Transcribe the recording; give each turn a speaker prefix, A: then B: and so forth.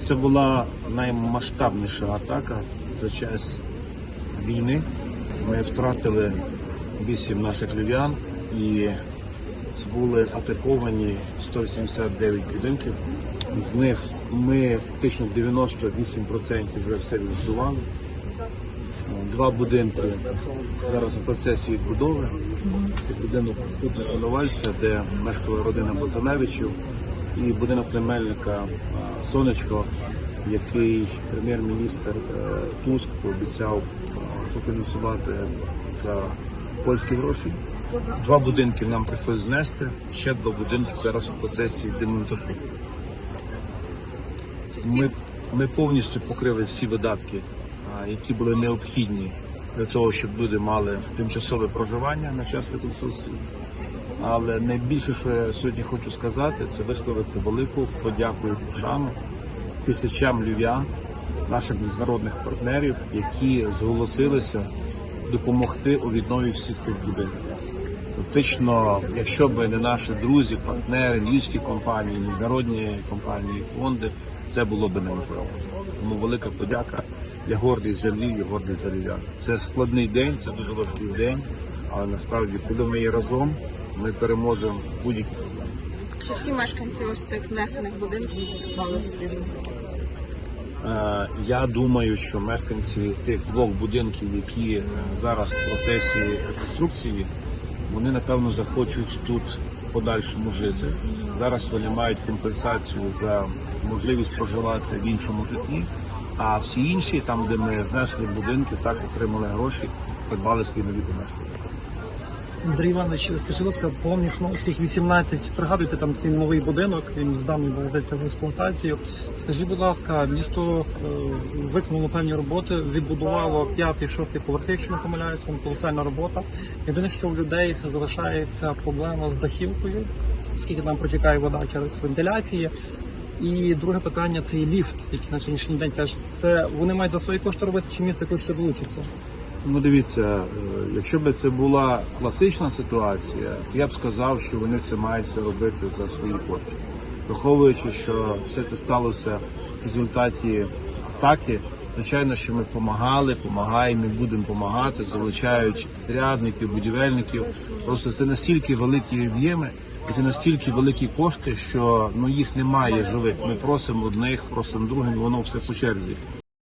A: Це була наймасштабніша атака за час війни. Ми втратили вісім наших львів'ян і були атаковані 189 будинків. З них ми фактично 98% вже все відбудували. Два будинки зараз в процесі відбудови. Це будинок Кутна Коновальця, де мешкала родина Базалевичів, і будинок племельника Сонечко, який прем'єр-міністр е, Туск пообіцяв зафінансувати за польські гроші. Два будинки нам прийшлось знести, ще два будинки зараз в процесі демонтажу. Ми, ми повністю покрили всі видатки, які були необхідні для того, щоб люди мали тимчасове проживання на час реконструкції. Але найбільше, що я сьогодні хочу сказати, це висловити велику подяку і пошану тисячам львів'ян, наших міжнародних партнерів, які зголосилися допомогти у віднові всіх тих будинків. Фактично, якщо б не наші друзі, партнери, львівські компанії, міжнародні компанії, фонди, це було б неможливо. Тому велика подяка. Я гордий за Львів, я гордий за львів'ян. Це складний день, це дуже важкий день, але насправді, коли ми є разом, ми переможемо будь-які проблеми.
B: Чи всі мешканці ось цих знесених будинків мали собі житло?
A: Е, Я думаю, що мешканці тих двох будинків, які е, зараз в процесі реконструкції, вони напевно захочуть тут подальшому жити. Зараз вони мають компенсацію за можливість проживати в іншому житлі. А всі інші, там, де ми знесли будинки, так отримали гроші, придбали свої нові помешкання.
C: Андрій Іванович, скажіть, будь ласка, по Міхновських 18, пригадуєте там такий новий будинок, він здавний був здається в експлуатацію. Скажіть, будь ласка, місто е, виконало певні роботи, відбудувало п'ятий, шостий поверхи, якщо не помиляюся, колосальна робота. Єдине, що у людей залишається проблема з дахівкою, оскільки там протікає вода через вентиляції. І друге питання це ліфт, який на сьогоднішній день теж це вони мають за свої кошти робити, чи місто якось ще долучиться?
A: Ну, дивіться, е, якщо б це була класична ситуація, я б сказав, що вони це мають це робити за свої кошти. Враховуючи, що все це сталося в результаті атаки, звичайно, що ми допомагали, допомагаємо і будемо допомагати, залучаючи підрядників, будівельників. Просто це настільки великі об'єми. І це настільки великі кошти, що ну їх немає живих. Ми просимо одних, просимо других, воно все по черзі.